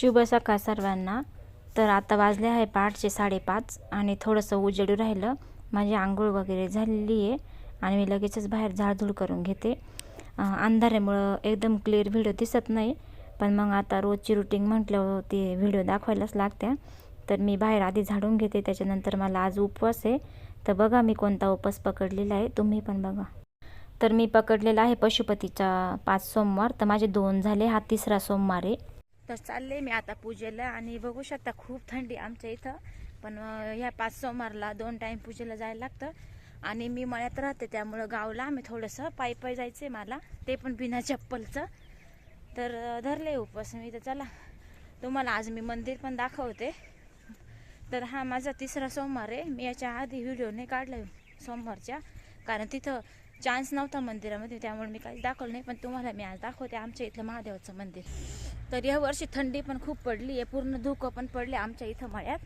शुभ सकाळ सर्वांना. तर आता वाजले आहे पहाटचे साडेपाच आणि थोडंसं उजेडू राहिलं. माझी आंघोळ वगैरे झालेली आहे आणि मी लगेचच बाहेर झाडझूड करून घेते. अंधारामुळं एकदम क्लिअर व्हिडिओ दिसत नाही पण मग आता रोजची रुटीन म्हटल्यावर ते व्हिडिओ दाखवायलाच लागत्या. तर मी बाहेर आधी झाडून घेते त्याच्यानंतर मला आज उपवास आहे. तर बघा मी कोणता उपवास पकडलेला आहे तुम्ही पण बघा. तर मी पकडलेला आहे पशुपतीचा पाच सोमवार तर माझे दोन झाले हा तिसरा सोमवार आहे. तर चालले मी आता पूजेला आणि बघू शकता खूप थंडी आमच्या इथं. पण ह्या पाच सोमवारला दोन टाईम पूजेला जायला लागतं. आणि मी मळ्यात राहते त्यामुळं गावला आम्ही थोडंसं पायी पायी जायचं आहे मला. ते पण बिना चप्पलचं. तर धरले उपवास मी तर चला तुम्हाला आज मी मंदिर पण दाखवते. तर हा माझा तिसरा सोमवार आहे. मी याच्या आधी व्हिडिओ नाही काढला सोमवारच्या. कारण तिथं चान्स नव्हता मंदिरामध्ये त्यामुळे मी काही दाखवलं नाही. पण तुम्हाला मी आज दाखवते आमच्या इथलं महादेवाचं मंदिर. तर या वर्षी थंडी पण खूप पडली आहे पूर्ण धुकं पण पडले आमच्या इथं मळ्यात.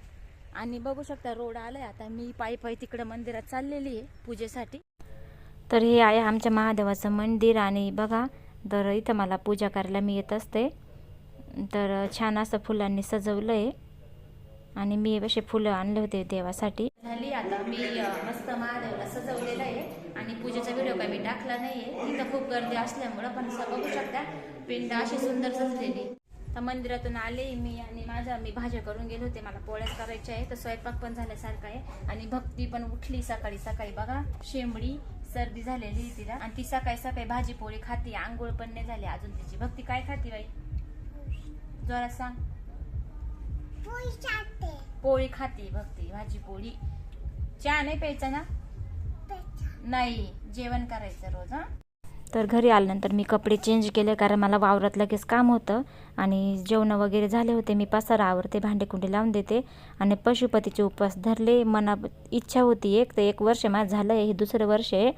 आणि बघू शकता रोड आलाय. आता मी पायी पायी तिकडं मंदिरात चाललेली आहे पूजेसाठी. तर हे आहे आमच्या महादेवाचं मंदिर आणि बघा तर इथं मला पूजा करायला मी येत असते. तर छान असं फुलांनी सजवलं आहे आणि मी असे फुलं आणले होते देवासाठी. झाली आता मी मस्त महादेवाला सजवलेलं आहे. आणि पूजेचा काही मी टाकला नाहीये. इथं खूप गर्दी असल्यामुळं पण असं बघू शकता. पिंड अशी सुंदर सजलेली. तर मंदिरातून आले मी आणि माझा मी भाज्या करून गेले होते. मला पोळ्याच करायच्या आहे. तर स्वयंपाक पण झाल्यासारखा आहे. आणि भक्ती पण उठली सकाळी सकाळी. बघा शेंबडी सर्दी झालेली तिला. आणि ती सकाळी सकाळी भाजी पोळी खाती. आंघोळ पण नाही झाली. अजून तिची भक्ती काय खाती बाई? जोरात सांग. पोळी खाती भक्ती. भाजी पोळी. चहा नाही प्यायचा ना? नाही. जेवण करायचं रोज हा? तर घरी आल्यानंतर मी कपडे चेंज केले कारण मला वावरात लगेच काम होतं आणि जेवण वगैरे झाले होते. मी पसारा आवरते भांडेकुंडे लावून देते आणि पशुपतीचे उपवास धरले. मना इच्छा होती एक तर एक वर्ष माझं झालं आहे हे दुसरं वर्ष आहे.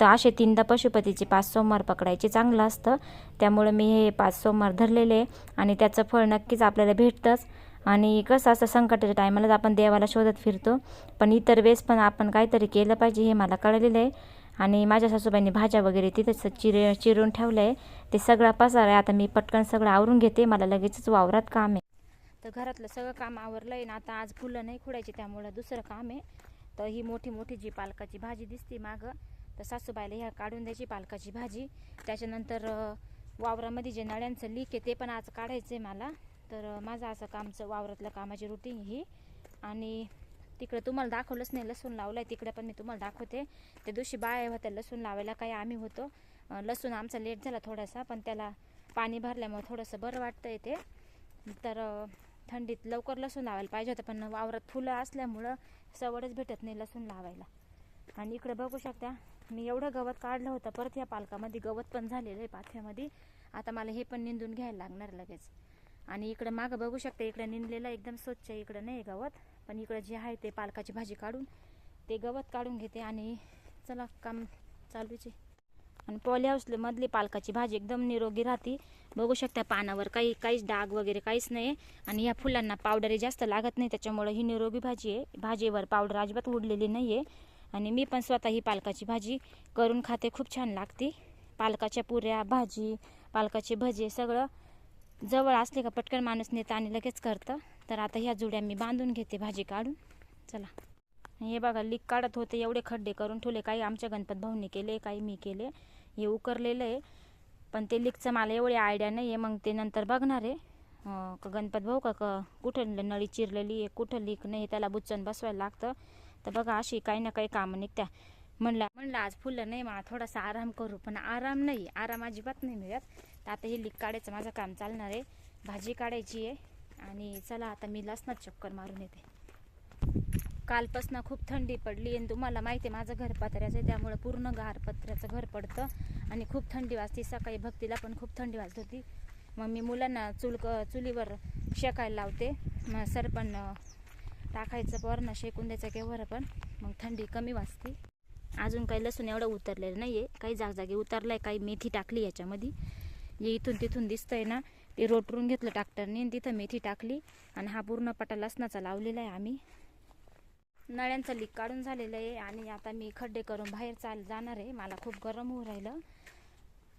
तर असे तीनदा पशुपतीचे पाच सोमवार पकडायचे चांगलं असतं. त्यामुळे मी हे पाच सोमवार धरलेले आहे आणि त्याचं फळ नक्कीच आपल्याला भेटतंच. आणि कसं असं संकटाच्या टायमालाच आपण देवाला शोधत फिरतो. पण इतर वेळेस पण आपण काहीतरी केलं पाहिजे हे मला कळलेलं आहे. आणि माझ्या सासूबाईंनी भाज्या वगैरे तिथंच चिर चिरून ठेवलं आहे ते सगळा पसार आहे. आता मी पटकन सगळं आवरून घेते. मला लगेचच वावरात काम आहे. तर घरातलं सगळं काम आवरलं आहे ना आता आज फुलं नाही खुडायची त्यामुळं दुसरं काम आहे. तर ही मोठी मोठी जी पालकाची भाजी दिसते मागं तर सासूबाईला ह्या काढून द्यायची पालकाची भाजी. त्याच्यानंतर वावरामध्ये जे नळ्यांचं लीक आहे ते पण आज काढायचं आहे मला. तर माझं असं कामचं वावरातलं कामाची रुटीन ही. आणि तिकडे तुम्हाला दाखवलंच नाही लसूण लावलं आहे तिकडे पण मी तुम्हाला दाखवते. त्या दिवशी बाया होत्या लसूण लावायला काही आम्ही होतो. लसूण आमचा लेट झाला थोडासा पण त्याला पाणी भरल्यामुळे थोडंसं बरं वाटतं ते. तर थंडीत लवकर लसूण लावायला पाहिजे होतं पण वावरात फुलं असल्यामुळं सवडच भेटत नाही लसूण लावायला. आणि इकडे बघू शकता मी एवढं गवत काढलं होतं परत या पालकामध्ये गवत पण झालेलं आहे पाथ्यामध्ये. आता मला हे पण निंदून घ्यायला लागणार लगेच. आणि इकडं मागं बघू शकता इकडं निंदलेलं एकदम स्वच्छ आहे. इकडं नाही गवत. पण इकडं जे आहे ते पालकाची भाजी काढून ते गवत काढून घेते आणि चला काम चालूच आहे. आणि पॉली हाऊस मधली पालकाची भाजी एकदम निरोगी राहते. बघू शकता पानावर काही काहीच डाग वगैरे काहीच नाही. आणि या फुलांना पावडरही जास्त लागत नाही त्याच्यामुळं ही निरोगी भाजी आहे. भाजीवर पावडर अजिबात उडलेली नाही आहे आणि मी पण स्वतः ही पालकाची भाजी करून खाते खूप छान लागते. पालकाच्या पुऱ्या भाजी पालकाचे भजे सगळं जवळ असले का पटकन माणूस नेतं आणि लगेच करतं. तर आता ह्या जुड्या मी बांधून घेते भाजी काढून. चला. हे बघा लीक काढत होते एवढे खड्डे करून ठेवले. काही आमच्या गणपत भाऊंनी केले काही मी केले. हे उकरलेलं आहे. पण ते लीकचं मला एवढी आयडिया नाही आहे मग ते नंतर बघणार आहे. का गणपत भाऊ का का कुठं नळी चिरलेली आहे कुठं लीक नाही त्याला बुच्चन बसवायला लागतं. तर बघा अशी काही ना काही कामं निघत्या. म्हणलं म्हणलं आज फुलं नाही मला थोडासा आराम करू. पण आराम नाही. आराम अजिबात नाही मिळत. तर आता हे लीक काढायचं माझं काम चालणार आहे. भाजी काढायची आहे. आणि चला आता मी लसणात चक्कर मारून येते. कालपासनं खूप थंडी पडली आणि तुम्हाला माहिती आहे माझं घर पत्र्याचं आहे त्यामुळं पूर्ण गार पत्र्याचं घर पडतं. आणि खूप थंडी वाजते सकाळी भक्तीला पण खूप थंडी वाजत होती. मग मी मुलांना चुलक चुलीवर शेकायला लावते. मग सरपण टाकायचं वरणं शेकून द्यायचं केव्हा पण. मग थंडी कमी वाजते. अजून काही लसूण एवढं उतरलेलं नाही आहे काही जागजागी उतरलं आहे काही मेथी टाकली याच्यामध्ये. इथून तिथून दिसतंय ना. ते रोटरून घेतलं ट्रॅक्टरने तिथं मेथी टाकली आणि हा पूर्ण पटा लसणाचा लावलेला आहे आम्ही. नळ्यांचं लीक काढून झालेलं आहे आणि आता मी खड्डे करून बाहेर चाल जाणार आहे. मला खूप गरम होऊ राहिलं.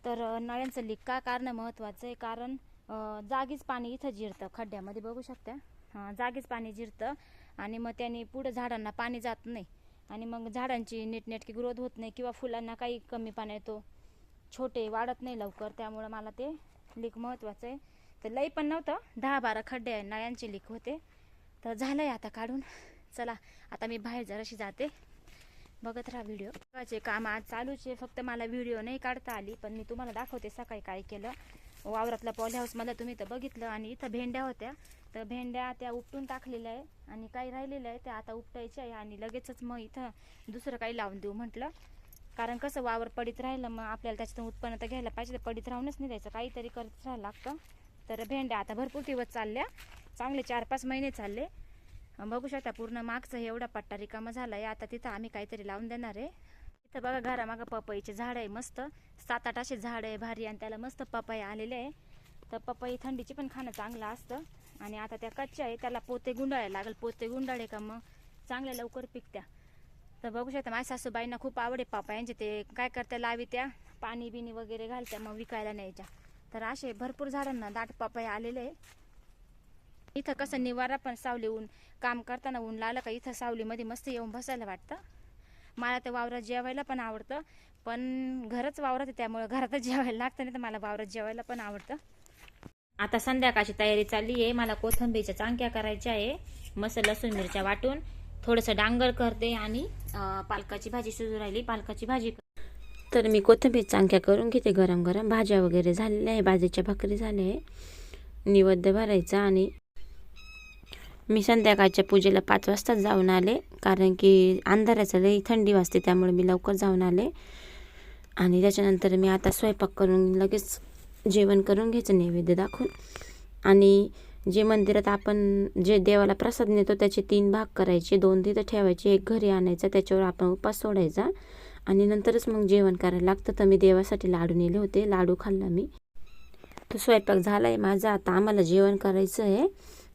तर नळ्यांचं लीक का कारणं महत्त्वाचं आहे? कारण जागीच पाणी इथं जिरतं. खड्ड्यामध्ये बघू शकता. जागीच पाणी जिरतं आणि मग त्याने पुढं झाडांना पाणी जात नाही. आणि मग झाडांची नीटनेटकी ग्रोथ होत नाही किंवा फुलांना काही कमी पाणी येतो छोटे वाढत नाही लवकर. त्यामुळं मला ते लीक महत्त्वाचं आहे. तर लई पण नव्हतं. दहा बारा खड्डे आहे नळ्यांचे लीक होते. तर झालं आहे आता काढून. चला आता मी बाहेर जराशी जाते. बघत राहा व्हिडिओ. सकाळचे काम आज चालूच आहे. फक्त मला व्हिडिओ नाही काढता आली पण मी तुम्हाला दाखवते सकाळी काय केलं. वावरातला पॉली मला तुम्ही तर बघितलं आणि इथं भेंड्या होत्या. तर भेंड्या त्या उपटून टाकलेल्या आहे आणि काही राहिलेलं आहे त्या आता उपटायच्या आहे आणि लगेचच मग इथं दुसरं काही लावून देऊ म्हटलं. कारण कसं वावर पडीत राहिलं मग आपल्याला त्याच्यातून उत्पन्न तर घ्यायला पाहिजे तर पडीत राहूनच नाही द्यायचं. काहीतरी करत राहायला लागतं. तर भेंड्या आता भरपूर दिवस चालल्या. चांगले चार पाच महिने चालले. बघू शकता पूर्ण मागचा एवढा पट्टा रिकामा झाला आहे आता तिथं आम्ही काहीतरी लावून देणार आहे. इथं बघा घरामागं पपईचे झाड आहे मस्त. सात आठ असे झाड आहे भारी आणि त्याला मस्त पपई आलेले आहे. तर पपई थंडीची पण खाणं चांगलं असतं. आणि आता त्या कच्च्या आहे त्याला पोते गुंडाळायला लागेल. पोते गुंडाळे का मग? चांगल्या लवकर पिकत्या. तर बघू शकता माझ्या सासूबाईंना खूप आवड आहे. पापायांचे ते काय करत्या लावित्या पाणी बिनी वगैरे घालत्या मग विकायला न्यायच्या. तर असे भरपूर झाडांना दाट पापाय आलेले आहे. इथं कसं निवारा पण सावली ऊन काम करताना ऊन लागलं का इथं सावलीमध्ये मस्त येऊन बसायला वाटतं. मला तर वावरात जेवायला पण आवडतं पण घरच वावरात आहे त्यामुळे घरातच जेवायला लागतं नाही तर मला वावरात जेवायला पण आवडतं. आता संध्याकाळची तयारी चालली आहे. मला कोथंबीरच्या चांक्या करायच्या आहे मस्त लसूण मिरच्या वाटून. थोडंसं डांगर करते आणि पालकाची भाजी शिजू राहिली. पालकाची भाजी तर मी कोथिंबीर चांक्या करून घेते. गरम गरम भाज्या वगैरे झालेल्या आहे. भाजीच्या भाकरी झाल्या आहे. निवद्य भरायचा आणि मी संध्याकाळच्या पूजेला पाच वाजताच जाऊन आले. कारण की अंधाराचं लई थंडी वाजते त्यामुळे मी लवकर जाऊन आले. आणि त्याच्यानंतर मी आता स्वयंपाक करून लगेच जेवण करून घ्यायचं नैवेद्य दाखवून. आणि जे मंदिरात आपण जे देवाला प्रसाद नेतो त्याचे तीन भाग करायचे. दोन तिथं ठेवायचे एक घरी आणायचा त्याच्यावर आपण उपास सोडायचा. आणि नंतरच मग जेवण करायला लागतं. तर मी देवासाठी लाडू नेले होते. लाडू खाल्ला मी. तो स्वयंपाक झाला आहे माझा. आता आम्हाला जेवण करायचं आहे.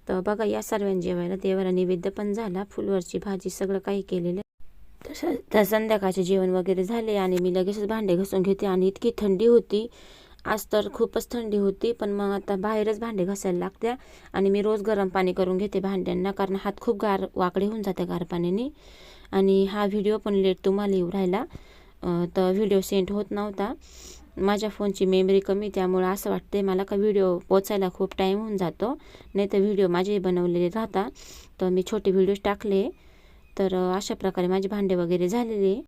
तर बघा या सर्वांनी जेवायला देवाला नैवेद्य पण झाला. फुलवरची भाजी सगळं काही केलेलं. आहे. तसं तर संध्याकाळचे जेवण वगैरे झाले आणि मी लगेचच भांडे घासून घेते. आणि इतकी थंडी होती. आज तर खूपच थंडी होती पण मग आता बाहेरच भांडे घासायला लागत्या आणि मी रोज गरम पाणी करून घेते भांड्यांना कारण हात खूप गार वाकडे होऊन जाते गार पाण्याने आणि हा व्हिडिओ पण लेट तुम्हाला येऊ राहिला. तर व्हिडिओ सेंड होत नव्हता. माझ्या फोनची मेमरी कमी त्यामुळं असं वाटते मला का व्हिडिओ पोचायला खूप टाईम होऊन जातो नाही तर व्हिडिओ माझे बनवलेले राहता. तर मी छोटे व्हिडिओज टाकले. तर अशा प्रकारे माझे भांडे वगैरे झालेले.